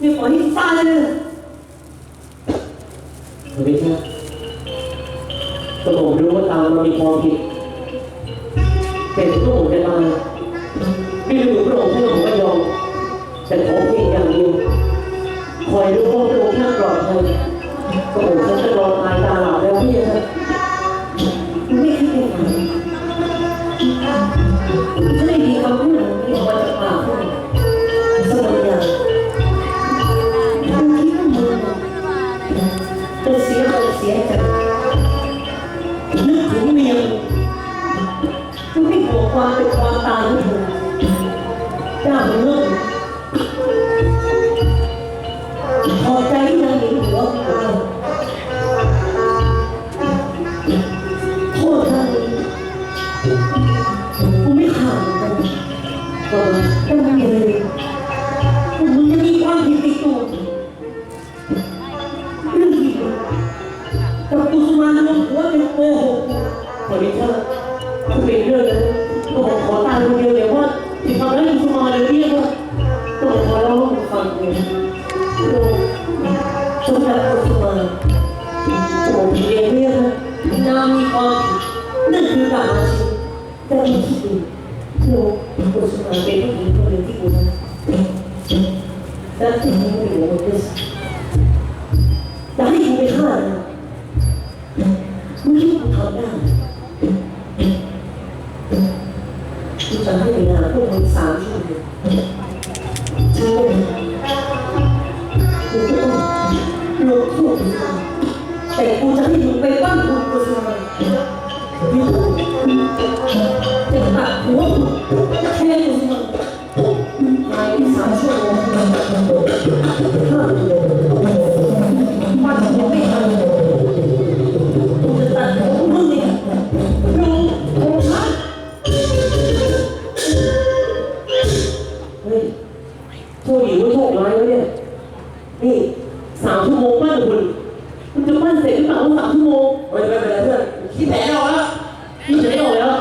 มีฝนฟ้าเลยไม่ใช่ก็ผมรู้ว่าตามมันมีความผิดแต่ถึงตัวผมจะตายไม่รู้พระองค์ท่านผมไม่ยอมแต่ขอเพียงอย่างเดียวคอยรู้ว่าพระองค์ท่านปลอดภัยก็ผมฉันจะรอตายตาหลับแล้วพี่ครับ คุณไม่ห่วามเป็นความตายของเธอเจ้าเป็นเรื่องพอใจที่นางเห็นหัวของเราโทษท่านกูไม่ขาดกันก็ไม่เลยมึงจะมีความผิดติดตัวเรื่องผิดกับกุสุมาลงหัวเป็นโกหกขอดีเถอะคุณเป็นเรื่อง ร้องฟังเลยสำหรับกุสุมาผมเองเนี่ยนะนามมีความนั่นคือการอาชีพแต่ไม่คิดดูลูกกุสุมาเป็นผู้หญิงคนหนึ่งที่กูรักและที่มึงไม่รู้ว่าเป็นจะให้กูไปฆ่านะมึงคิดว่ากูทำได้กูจะให้เวลาพวกมึงสามชั่วโมง แต่กูจะให้มึงไปปั้นกูกูทำไมจะตัดหัวกูแค่กูมึงหายไปสามชั่วโมงมันยังไม่ทันกูจะตัดหัวมึงเนี่ยลุงคงชัดเฮ้ยโชคดีว่าโชคร้ายแล้วเนี่ยนี่สามชั่วโมง 你觉得我要